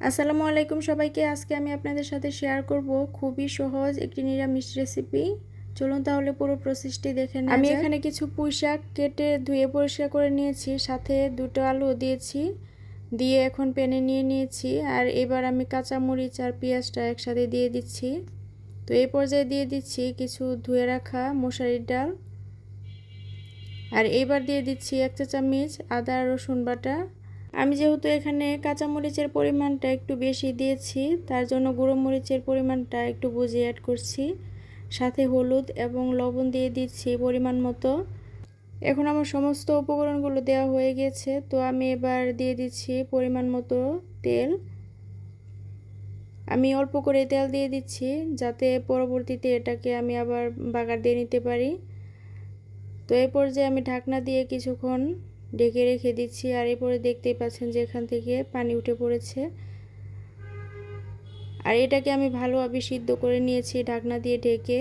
আসসালামু আলাইকুম সবাইকে। আজকে আমি আপনাদের সাথে শেয়ার করব খুবই সহজ একটি নিরামিষ রেসিপি চলুন তাহলে পুরো প্রসেসটি দেখে আমি এখানে কিছু পুঁই শাক কেটে ধুয়ে পরিষ্কার করে নিয়েছি সাথে দুটো আলু দিয়েছি দিয়ে এখন প্যানে নিয়ে নিয়েছি আর এবার আমি কাঁচা মরিচ আর পেঁয়াজটা একসাথে দিয়ে দিচ্ছি। তো এই পর্যায়ে দিয়ে দিচ্ছি কিছু ধুয়ে রাখা মশারির ডাল। আর এবার দিয়ে দিচ্ছি এক চা চামচ আদা রসুন বাটা আমি যেহেতু এখানে কাঁচামরিচের পরিমাণটা একটু বেশি দিয়েছি, তার জন্য গুঁড়ো মরিচের পরিমাণটা একটু বুঝে অ্যাড করছি। সাথে হলুদ এবং লবণ দিয়ে দিচ্ছি পরিমাণ মতো। এখন আমার সমস্ত উপকরণগুলো দেওয়া হয়ে গেছে, তো আমি এবার দিয়ে দিচ্ছি পরিমাণ মতো তেল। আমি অল্প করে তেল দিয়ে দিচ্ছি যাতে পরবর্তীতে এটাকে আমি আবার বাগার দিয়ে নিতে পারি। তো এই পর্যায়ে আমি ঢাকনা দিয়ে কিছুক্ষণ ঢেকে রেখে দিচ্ছি আর এরপরে দেখতেই পাচ্ছেন যে এখান থেকে পানি উঠে পড়েছে। আর এটাকে আমি ভালোভাবে সিদ্ধ করে নিয়েছি ঢাকনা দিয়ে ঢেকে।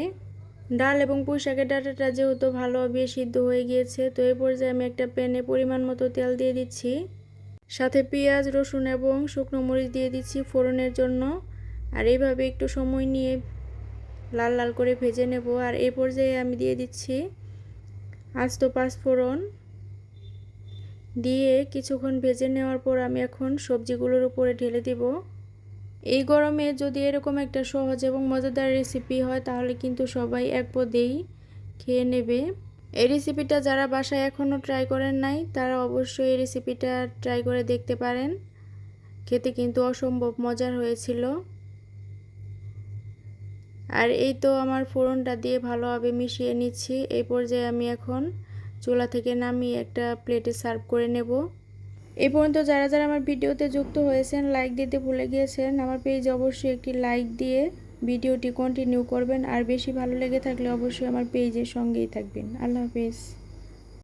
ডাল এবং পুঁইশাকের ডাটাটা যেহেতু ভালোভাবে সিদ্ধ হয়ে গিয়েছে, তো এই পর্যায়ে আমি একটা প্যানে পরিমাণ মতো তেল দিয়ে দিচ্ছি। সাথে পেঁয়াজ, রসুন এবং শুকনো মরিচ দিয়ে দিচ্ছি ফোড়নের জন্য। আর এইভাবে একটু সময় নিয়ে লাল লাল করে ভেজে নেব। আর এই পর্যায়ে আমি দিয়ে দিচ্ছি আস্ত পাঁচফোড়ন। দিয়ে কিছুক্ষণ ভেজে নেওয়ার পর আমি এখন সবজিগুলোর উপরে ঢেলে দেব। এই গরমে যদি এরকম একটা সহজ এবং মজাদার রেসিপি হয়, তাহলে কিন্তু সবাই এক পদেই খেয়ে নেবে। এই রেসিপিটা যারা বাসায় এখনও ট্রাই করেন নাই, তারা অবশ্যই এই রেসিপিটা ট্রাই করে দেখতে পারেন। খেতে কিন্তু অসম্ভব মজার হয়েছিল। আর এই তো আমার ফোড়নটা দিয়ে ভালোভাবে মিশিয়ে নিচ্ছি। এই পর্যায়ে আমি এখন চুলা থেকে নামিয়ে একটা প্লেটে সার্ভ করে নেব। এই পর্যন্ত যারা যারা আমার ভিডিওতে যুক্ত হয়েছেন লাইক দিতে ভুলে গিয়েছেন, আমার পেজ অবশ্যই একটি লাইক দিয়ে ভিডিওটি কন্টিনিউ করবেন। আর বেশি ভালো লেগে থাকলে অবশ্যই আমার পেজের সঙ্গেই থাকবেন। আল্লাহ হাফিজ।